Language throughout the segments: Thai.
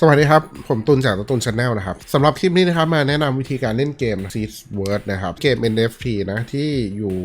สวัสดีครับ ผมตุนจากตุนชาแนลนะครับสำหรับคลิปนี้นะครับมาแนะนำวิธีการเล่นเกม Seed Word นะครับ เกม NFT นะที่อยู่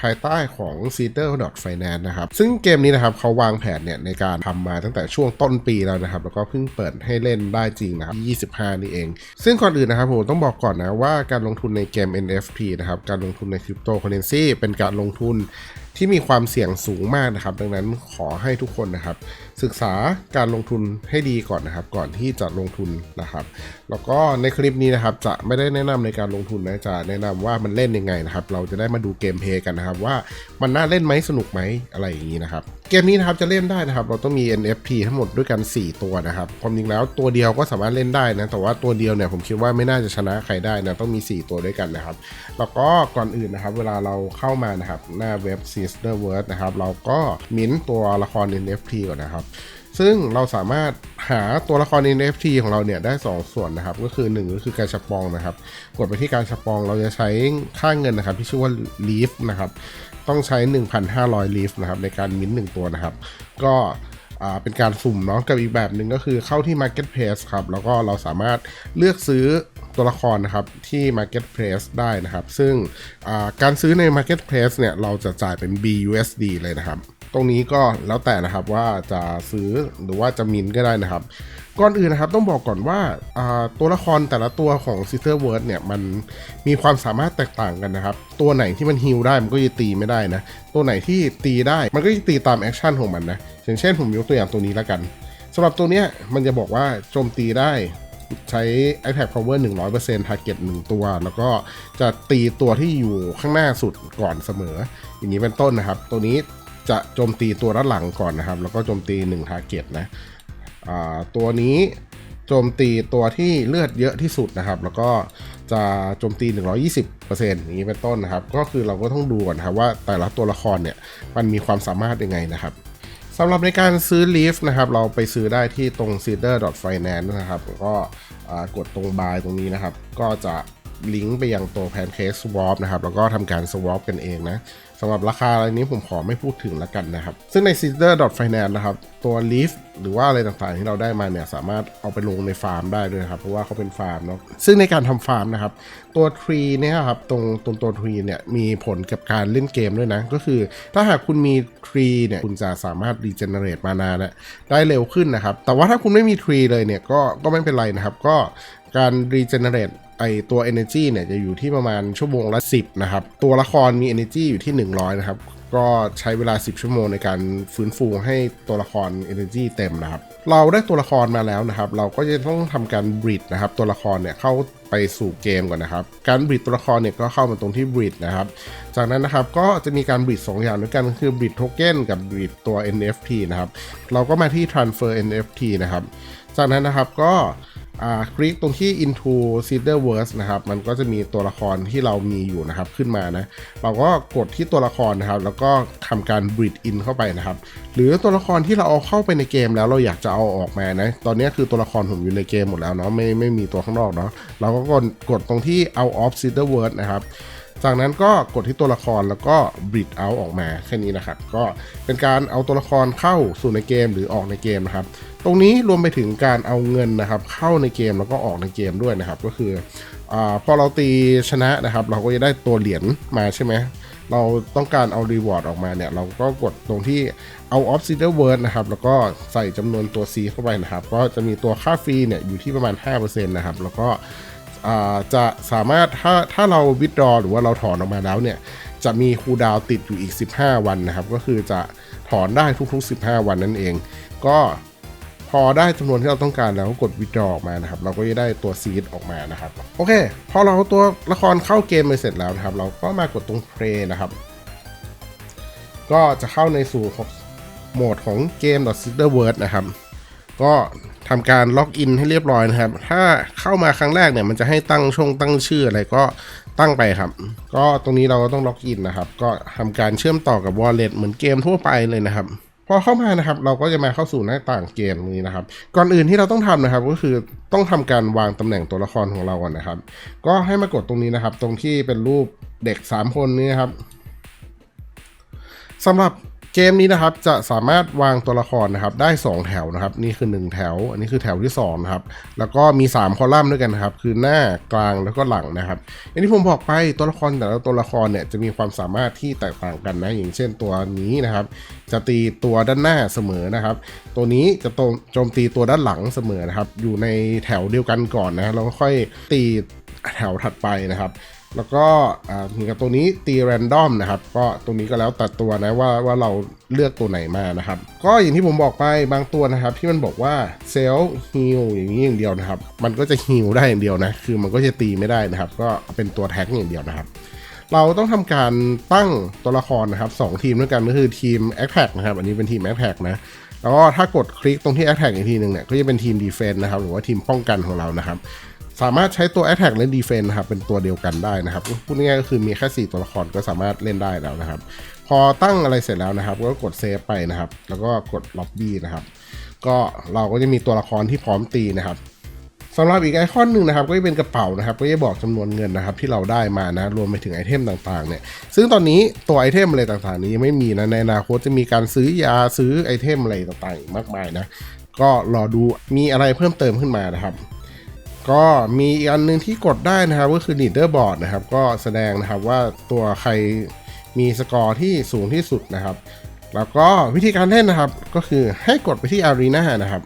ภายใต้ของ Cedar Finance นะครับ ซึ่งเกมนี้นะครับเขาวางแผนเนี่ยในการทำมาตั้งแต่ช่วงต้นปีแล้วนะครับ แล้วก็เพิ่งเปิดให้เล่นได้จริงนะครับ 25 นี่เอง ซึ่งก่อนอื่นนะครับผมต้องบอกก่อนนะว่าการลงทุนในเกม NFT นะครับการลงทุนในคริปโตเคอเรนซีเป็นการลงทุน ที่มีความเสี่ยงสูงมากนะครับ ดังนั้นขอให้ทุกคนนะครับ ศึกษาการลงทุนให้ดีก่อนนะครับ ก่อนที่จะลงทุนนะครับ แล้วก็ในคลิปนี้นะครับ จะไม่ได้แนะนำในการลงทุนนะจะแนะนำว่ามันเล่นยังไงนะครับ เราจะได้มาดูเกมเพย์กันนะครับ ว่ามันน่าเล่นไหมสนุกไหมอะไรอย่างนี้นะครับ เกมนี้นะครับจะเล่นได้นะครับ เราต้องมี NFT ทั้งหมดด้วยกัน 4 ตัวนะครับความจริงแล้วตัวเดียวก็สามารถเล่นได้นะแต่ว่าตัวเดียวเนี่ยผมคิดว่าไม่น่าจะชนะใครได้นะต้องมี 4 ตัวด้วยกันนะครับ แล้วก็ก่อนอื่นนะครับ เวลาเราเข้ามานะครับหน้าเว็บ Sister Word นะครับ เราก็มิ้นตัวละคร NFT ก่อนนะครับ ซึ่งเราสามารถหาตัวละคร NFT ของเราเนี่ยได้ 2 ส่วนนะครับ ก็คือ 1 ก็คือการชัปองนะครับ กดไปที่การชัปองเราจะใช้ค่าเงินนะครับ ที่ชื่อว่า Leaf นะครับ ต้องใช้ 1,500 Leaf นะครับในการมิ้นท์หนึ่งตัวนะครับ ก็อ่าเป็นการสุ่มเนาะกับอีกแบบหนึ่งก็คือเข้าที่ Marketplace ครับ แล้วก็เราสามารถเลือกซื้อ ตัวละครนะครับที่ Marketplace ได้นะครับ ซึ่งการซื้อใน Marketplace เนี่ยเราจะจ่ายเป็น BUSD เลยนะครับ ตรงนี้ก็แล้วแต่นะครับว่าจะซื้อหรือว่าจะมินก็ได้นะครับ ก่อนอื่นนะครับต้องบอกก่อนว่าตัวละครแต่ละตัวของ Sister Word เนี่ยมันมีความสามารถแตกต่างกันนะครับ ตัวไหนที่มันฮิลได้มันก็จะตีไม่ได้นะ ตัวไหนที่ตีได้มันก็จะตีตามแอคชั่นของมันนะอย่างเช่นผมยกตัวอย่างตัวนี้แล้วกันสำหรับตัวเนี้ยมันจะบอกว่าโจมตีได้ ใช้ iPad Power 100% Target 1 ตัว แล้วก็จะตีตัวที่อยู่ข้างหน้าสุดก่อนเสมอ อย่างนี้เป็นต้นนะครับ ตัวนี้จะโจมตีตัวด้านหลังก่อนนะครับ แล้วก็โจมตี1 Target นะตัวนี้โจมตีตัวที่เลือดเยอะที่สุดนะครับ แล้วก็จะโจมตี 120%อย่างนี้เป็นต้นนะครับ ก็คือเราก็ต้องดูก่อนนะครับว่าแต่ละตัวละครเนี่ยมันมีความสามารถยังไงนะครับ สำหรับในการซื้อ Leaf นะครับ เราไปซื้อได้ที่ตรง cedar finance นะครับ ก็กดตรง buy ตรงนี้นะครับ ก็จะ ลิงก์ไปยังตัว pancake swap นะครับ แล้วก็ทำการ swap กันเองนะสำหรับราคาอะไรนี้ผมขอไม่พูดถึงแล้วกันนะครับ ซึ่งใน cedar finance นะครับ ตัว Leaf หรือว่าอะไรต่างๆที่เราได้มาเนี่ย สามารถเอาไปลงในฟาร์มได้ด้วยครับ เพราะว่าเขาเป็นฟาร์มเนาะซึ่งในการทำฟาร์มนะครับ ตัวทรีเนี่ยครับ ตรงตรงตัวทรีเนี่ย มีผลกับการเล่นเกมด้วยนะ ก็คือถ้าหากคุณมีทรีเนี่ย คุณจะสามารถรีเจนเนเรตมานานะได้เร็วขึ้นนะครับ แต่ว่าถ้าคุณไม่มีทรีเลยเนี่ยก็ก็ไม่เป็นไรนะครับก็ การรีเจนเนเรตไอตัว Energy เนี่ยจะอยู่ที่ประมาณชั่วโมงละ 10 นะครับ ตัวละครมี Energy อยู่ที่ 100 นะครับ ก็ใช้เวลา 10 ชั่วโมงในการฟื้นฟูให้ตัวละคร Energy เต็มนะครับ เราได้ตัวละครมาแล้วนะครับ เราก็จะต้องทำการบริดนะครับ ตัวละครเนี่ยเข้าไปสู่เกมก่อนนะครับ การบริดตัวละครเนี่ยก็เข้ามาตรงที่บริดนะครับ จากนั้นนะครับก็จะมีการบริด2อย่างด้วยกันคือบริดโทเก้นกับบริดตัว NFT นะครับ เราก็มาที่ transfer NFT นะครับ จากนั้นนะครับก็ อ่าคลิกตรงที่ into cedar verse นะครับ มันก็จะมีตัวละครที่เรามีอยู่นะครับขึ้นมานะ เราก็กดที่ตัวละครนะครับ แล้วก็ทำการ breed in เข้าไปนะครับ หรือตัวละครที่เราเอาเข้าไปในเกมแล้วเราอยากจะเอาออกมานะ ตอนนี้คือตัวละครผมอยู่ในเกมหมดแล้วเนาะ ไม่ไม่มีตัวข้างนอกเนาะ เราก็กดกดตรงที่ out of cedar verse นะครับ จากนั้นก็กดที่ตัวละครแล้วก็ breed out ออกมาแค่นี้นะครับ ก็เป็นการเอาตัวละครเข้าสู่ในเกมหรือออกในเกมนะครับ ตรงนี้รวมไปถึงการเอาเงินนะครับ เข้าในเกมแล้วก็ออกในเกมด้วยนะครับ ก็คืออพอเราตีชนะนะครับ เราก็จะได้ตัวเหรียญมาใช่ไหมเราต้องการเอารีวอร์ดออกมาเนี่ย เราก็กดตรงที่เอา off cedar word นะครับ แล้วก็ใส่จำนวนตัว C เข้าไปนะครับ ก็จะมีตัวค่าฟรีเนี่ยอยู่ที่ประมาณ 5%นะครับ แล้วก็ จะสามารถถ้าถ้าเราวิดรอหรือว่าเราถอนออกมาแล้วเนี่ยจะมีคูดาวติดอยู่อีก 15 วันนะครับ ก็คือจะถอนได้ทุกๆ 15 วันนั่นเอง ก็พอได้จำนวนที่เราต้องการแล้วกดวิดรอออกมานะครับ เราก็จะได้ตัวซีดออกมานะครับ โอเค พอเราตัวละครเข้าเกมไปเสร็จแล้วนะครับ เราก็มากดตรงเพลย์นะครับ ก็จะเข้าในสู่โหมดของเกม s i d e r w o r d นะครับ ก็ทำการล็อกอินให้เรียบร้อยนะครับ ถ้าเข้ามาครั้งแรกเนี่ยมันจะให้ตั้งช่องตั้งชื่ออะไรก็ตั้งไปครับ ก็ตรงนี้เราก็ต้องล็อกอินนะครับ ก็ทำการเชื่อมต่อกับ wallet เหมือนเกมทั่วไปเลยนะครับพอเข้ามานะครับเราก็จะมาเข้าสู่หน้าต่างเกมนี้นะครับ ก่อนอื่นที่เราต้องทำนะครับ ก็คือต้องทำการวางตำแหน่งตัวละครของเราก่อนนะครับ ก็ให้มากดตรงนี้นะครับ ตรงที่เป็นรูปเด็ก 3 คนนี้นะครับสำหรับ เกมนี้นะครับจะสามารถวางตัวละครนะครับได้ 2 แถวนะครับ นี่คือ 1 แถว อันนี้คือแถวที่2นะครับแล้วก็มี 3 คอลัมน์ด้วยกันนะครับ คือหน้ากลางแล้วก็หลังนะครับอย่างที่ผมบอกไปตัวละครแต่ละตัวละครเนี่ยจะมีความสามารถที่แตกต่างกันนะอย่างเช่นตัวนี้นะครับ จะตีตัวด้านหน้าเสมอนะครับ ตัวนี้จะโจมตีตัวด้านหลังเสมอนะครับ อยู่ในแถวเดียวกันก่อนนะแล้วก็ค่อยตีแถวถัดไปนะครับ แล้วก็อ่ามีกับตัวนี้ตีแรนดอมนะครับ ก็ตรงนี้ก็แล้วแต่ตัวนะว่าว่าเราเลือกตัวไหนมานะครับ ก็อย่างที่ผมบอกไปบางตัวนะครับ ที่มันบอกว่าเซลฮิลอย่างนี้อย่างเดียวนะครับ มันก็จะฮิลได้อย่างเดียวนะ คือมันก็จะตีไม่ได้นะครับ ก็เป็นตัวแท็กอย่างเดียวนะครับ เราต้องทำการตั้งตัวละครนะครับสองทีมด้วยกันก็คือทีม a t t a c k นะครับ อันนี้เป็นทีม a t t a c k นะแล้วก็ถ้ากดคลิกตรงที่ a t t a c k อีกทีหนึ่งเนี่ยก็จะเป็นทีม Defense นะครับหรือว่าทีมป้องกันของเรานะครับ สามารถใช้ตัว Attack และ Defense นะครับเป็นตัวเดียวกันได้นะครับพูดง่ายๆก็คือมีแค่ 4 ตัวละครก็สามารถเล่นได้แล้วนะครับ พอตั้งอะไรเสร็จแล้วนะครับก็กดเซฟไปนะครับ แล้วก็กด Lobby นะครับ ก็เราก็จะมีตัวละครที่พร้อมตีนะครับสำหรับอีกไอคอนหนึ่งนะครับก็จะเป็นกระเป๋านะครับ ก็จะบอกจำนวนเงินนะครับ ที่เราได้มานะรวมไปถึงไอเทมต่างๆเนี่ยซึ่งตอนนี้ตัวไอเทมอะไรต่างๆ นี้ยังไม่มีนะในอนาคตจะมีการซื้อยาซื้อไอเทมอะไรต่างๆอีกมากมายนะก็รอดูมีอะไรเพิ่มเติมขึ้นมานะครับ ก็มีอีกอันหนึงที่กดได้นะครับก็คือ leaderboard นะครับ ก็แสดงนะครับว่าตัวใครมีสกอร์ที่สูงที่สุดนะครับ แล้วก็วิธีการเล่นนะครับก็คือให้กดไปที่ arena นะครับ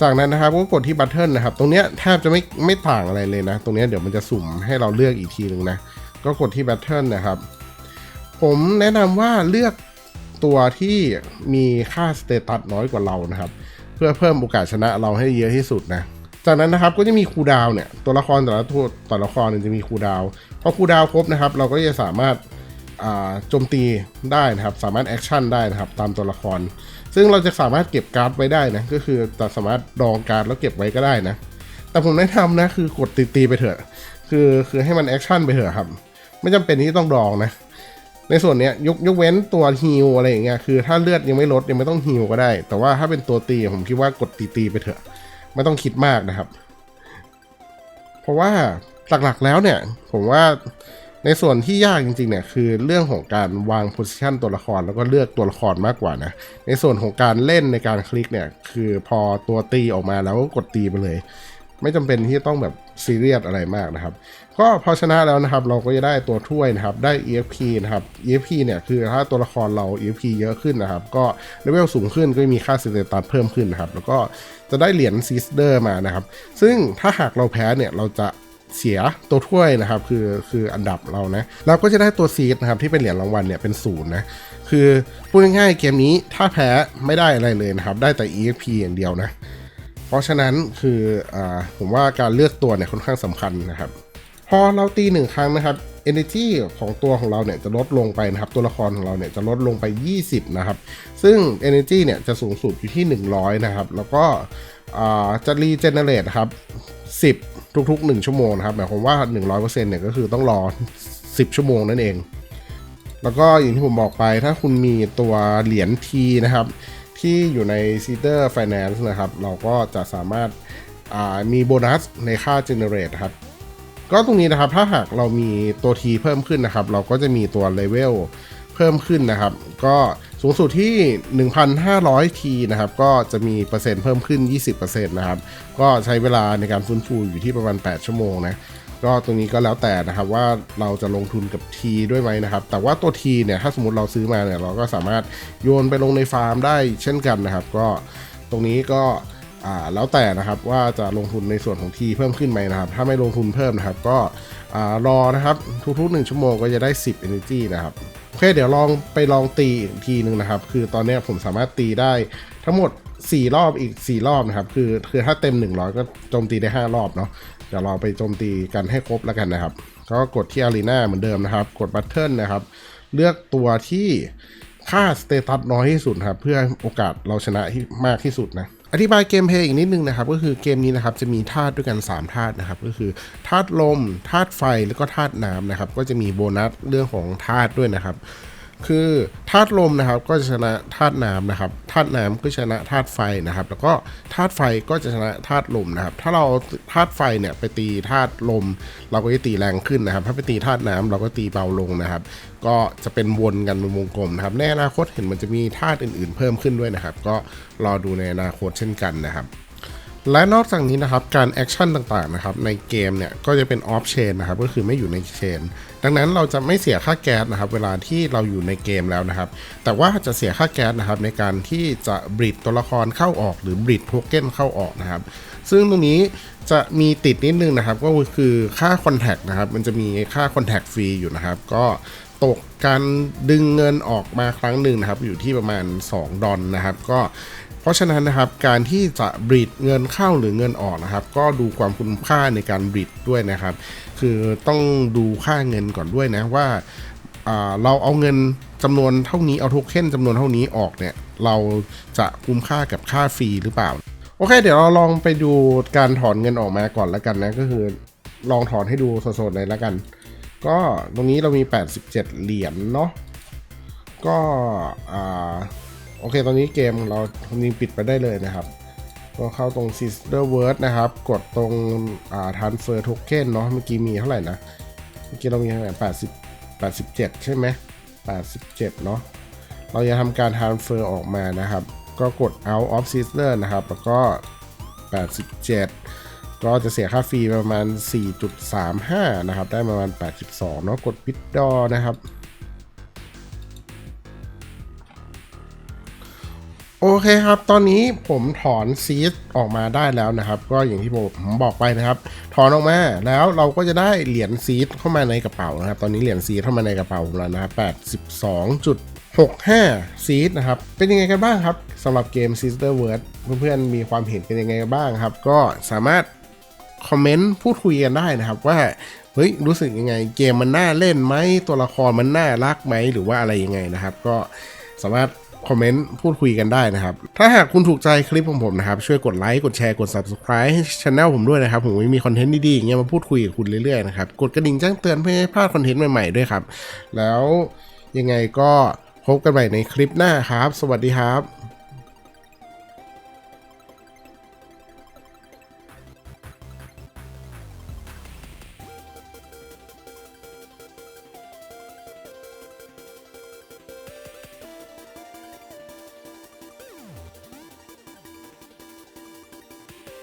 จากนั้นนะครับก็กดที่บัตเทิลนะครับ ตรงเนี้ยแทบจะไม่ไม่ต่างอะไรเลยนะ ตรงเนี้ยเดี๋ยวมันจะสุ่มให้เราเลือกอีกทีหนึ่งนะ ก็กดที่บัตเทิลนะครับ ผมแนะนำว่าเลือกตัวที่มีค่าสเตตัสน้อยกว่าเรานะครับ เพื่อเพิ่มโอกาสชนะเราให้เยอะที่สุดนะจากนั้นนะครับก็จะมีคูดาวเนี่ยตัวละครแต่ละตัวแต่ละครเนี่ยจะมีคูดาวพอคูดาวครบนะครับ เราก็จะสามารถโจมตีได้นะครับ สามารถแอคชั่นได้นะครับ ตามตัวละคร ซึ่งเราจะสามารถเก็บการ์ดไว้ได้นะ ก็คือจะสามารถดองการ์ดแล้วเก็บไว้ก็ได้นะ แต่ผมแนะนำนะคือกดตีๆไปเถอะ คือคือให้มันแอคชั่นไปเถอะครับ ไม่จำเป็นที่ต้องดองนะ ในส่วนเนี้ยยกยกเว้นตัวฮิลอะไรอย่างเงี้ยคือถ้าเลือดยังไม่ลดยังไม่ต้องฮิลก็ได้ แต่ว่าถ้าเป็นตัวตีผมคิดว่ากดตีตีไปเถอะ ไม่ต้องคิดมากนะครับ เพราะว่าหลักๆแล้วเนี่ย ผมว่าในส่วนที่ยากจริงๆเนี่ยคือเรื่องของการวางโพสิชันตัวละครแล้วก็เลือกตัวละครมากกว่านะ ในส่วนของการเล่นในการคลิกเนี่ย คือพอตัวตีออกมาแล้วก็กดตีไปเลย ไม่จำเป็นที่ต้องแบบ ซีเรียสอะไรมากนะครับ ก็พอชนะแล้วนะครับ เราก็จะได้ตัวถ้วยนะครับ ได้ EFP นะครับ EFP เนี่ยคือถ้าตัวละครเรา EFP เยอะขึ้นนะครับ ก็เลเวลสูงขึ้นก็จะมีค่าสเตตัสเพิ่มขึ้นนะครับ แล้วก็จะได้เหรียญซีสเดอร์มานะครับ ซึ่งถ้าหากเราแพ้เนี่ยเราจะเสียตัวถ้วยนะครับ คือคืออันดับเรานะเราก็จะได้ตัวซีดนะครับที่เป็นเหรียญรางวัลเนี่ยเป็นศูนย์นะคือพูดง่ายๆเกมนี้ถ้าแพ้ไม่ได้อะไรเลยนะครับ ได้แต่ EFP อย่างเดียวนะ ราะฉะนั้นคืออผมว่าการเลือกตัวเนี่ยค่อนข้างสำคัญนะครับ พอเราตีหนึ่งครั้งนะครับ energy ของตัวของเราเนี่ยจะลดลงไปนะครับ ตัวละครของเราเนี่ยจะลดลงไป 20 นะครับ ซึ่ง energy เนี่ยจะสูงสุดอยู่ที่ 100 นะครับ แล้วก็จะ regenerate ครับ 10 ทุกๆ 1 ชั่วโมงนะครับ หมายความว่า 100%เนี่ยก็คือต้องรอ 10 ชั่วโมงนั่นเอง แล้วก็อย่างที่ผมบอกไปถ้าคุณมีตัวเหรียญทีนะครับ ที่อยู่ใน c e d a r Finance นะครับ เราก็จะสามารถามีโบนัสในค่า Generate ครับ ก็ตรงนี้นะครับ ถ้าหากเรามีตัวทีเพิ่มขึ้นนะครับ เราก็จะมีตัวเลเวลเพิ่มขึ้นนะครับ ก็สูงสุดที่ 1,500ทีนะครับ ก็จะมีเปอร์เซ็นต์เพิ่มขึ้น 20%นะครับ ก็ใช้เวลาในการฟื้นฟูอยู่ที่ประมาณ 8 ชั่วโมงนะ ก็ตรงนี้ก็แล้วแต่นะครับว่าเราจะลงทุนกับทีด้วยไหมนะครับ แต่ว่าตัวทีเนี่ยถ้าสมมติเราซื้อมาเนี่ยเราก็สามารถโยนไปลงในฟาร์มได้เช่นกันนะครับ ก็ตรงนี้ก็อ่าแล้วแต่นะครับว่าจะลงทุนในส่วนของทีเพิ่มขึ้นไหมนะครับ ถ้าไม่ลงทุนเพิ่มนะครับ ก็อ่ารอนะครับทุกๆหนึ่งชั่วโมงก็จะได้ 10 energy นะครับโอเคเดี๋ยวลองไปลองตีอีกทีหนึ่งนะครับ คือตอนนี้ผมสามารถตีได้ทั้งหมด 4 รอบอีก 4 รอบนะครับ คือคือถ้าเต็ม 100 ก็โจมตีได้ 5 รอบเนาะ ดี๋ยวเราไปโจมตีกันให้ครบแล้วกันนะครับ ก็กดที่อารีนาเหมือนเดิมนะครับ กดบัตเทิลนะครับ เลือกตัวที่ค่าสเตตัสน้อยที่สุดครับ เพื่อโอกาสเราชนะที่มากที่สุดนะอธิบายเกมเพลย์อีกนิดนึงนะครับ ก็คือเกมนี้นะครับจะมีธาตุด้วยกัน 3 ธาตุนะครับ ก็คือธาตุลมธาตุไฟแล้วก็ธาตุน้ำนะครับ ก็จะมีโบนัสเรื่องของธาตุด้วยนะครับ คือธาตุลมนะครับก็จะชนะธาตุน้ำนะครับธาตุน้ำก็ชนะธาตุไฟนะครับ แล้วก็ธาตุไฟก็จะชนะธาตุลมนะครับ ถ้าเราธาตุไฟเนี่ยไปตีธาตุลม เราก็จะตีแรงขึ้นนะครับ ถ้าไปตีธาตุน้ำเราก็ตีเบาลงนะครับ ก็จะเป็นวนกันเป็นวงกลมนะครับในอนาคตเห็นมันจะมีธาตุอื่นๆ เพิ่มขึ้นด้วยนะครับ ก็รอดูในอนาคตเช่นกันนะครับ และนอกจากนี้นะครับการแอคชั่นต่างๆนะครับในเกมเนี่ยก็จะเป็นออฟเชนนะครับก็คือไม่อยู่ในเชนดังนั้นเราจะไม่เสียค่าแก๊สนะครับเวลาที่เราอยู่ในเกมแล้วนะครับ แต่ว่าจะเสียค่าแก๊สนะครับในการที่จะบริดตัวละครเข้าออกหรือบริดโทเก้นเข้าออกนะครับ ซึ่งตรงนี้จะมีติดนิดนึงนะครับก็คือค่าคอนแทคนะครับมันจะมีค่าคอนแทคฟรีอยู่นะครับ ก็ตกการดึงเงินออกมาครั้งหนึ่งนะครับอยู่ที่ประมาณ 2 ดอลนะครับ ก็ เพราะฉะนั้นนะครับการที่จะบริดเงินเข้าหรือเงินออกนะครับ ก็ดูความคุ้มค่าในการบริดด้วยนะครับ คือต้องดูค่าเงินก่อนด้วยนะว่าาเราเอาเงินจำนวนเท่านี้เอาโทเค็นจำนวนเท่านี้ออกเนี่ยเราจะคุ้มค่ากับค่าฟรีหรือเปล่า โอเค เดี๋ยวเราลองไปดูการถอนเงินออกมาก่อนแล้วกันนะก็คือลองถอนให้ดูสดๆเลยแล้วกัน ก็ตรงนี้เรามี 87 เหรียญเนาะก็อ่า โอเคตอนนี้เกมเราทำนี้ปิดไปได้เลยนะครับ ก็เข้าตรง Sister Word นะครับ กดตรงอ่า Transfer Token เนาะเมื่อกี้มีเท่าไหร่นะ เมื่อกี้เรามีเท่าไหร่80 87 ใช่ไหม87 เนาะเราจะทำการ Transfer ออกมานะครับ ก็กด Out of Sister นะครับ แล้วก็ 87 ก็จะเสียค่าฟรีประมาณ 4.35 นะครับ ได้ประมาณ 82 เนาะกด Withdraw นะครับ โอเคครับ ตอนนี้ผมถอนซีดออกมาได้แล้วนะครับ ก็อย่างที่ผมบอกไปนะครับ ถอนออกมาแล้วเราก็จะได้เหรียญซีดเข้ามาในกระเป๋านะครับ ตอนนี้เหรียญซีดเข้ามาในกระเป๋าของเรานะครับ82.65 ซีดนะครับ เป็นยังไงกันบ้างครับสำหรับเกม Sister Word เพื่อนๆมีความเห็นกันยังไงกันบ้างครับ ก็สามารถคอมเมนต์พูดคุยกันได้นะครับว่าเฮ้ยรู้สึกยังไง เกมมันน่าเล่นไหมตัวละครมันน่ารักไหมหรือว่าอะไรยังไงนะครับ ก็สามารถ คอมเมนต์พูดคุยกันได้นะครับ ถ้าหากคุณถูกใจคลิปของผมนะครับ ช่วยกดไลค์ กดแชร์ กด subscribe ให้ช anel ผมด้วยนะครับ ผมมีคอนเทนต์ดีๆอย่างเงี้ยมาพูดคุยกับคุณเรื่อยๆนะครับ กดกระดิ่งแจ้งเตือนเพื่อไม่ให้พลาดคอนเทนต์ใหม่ๆด้วยครับ แล้วยังไงก็พบกันใหม่ในคลิปหน้าครับ สวัสดีครับ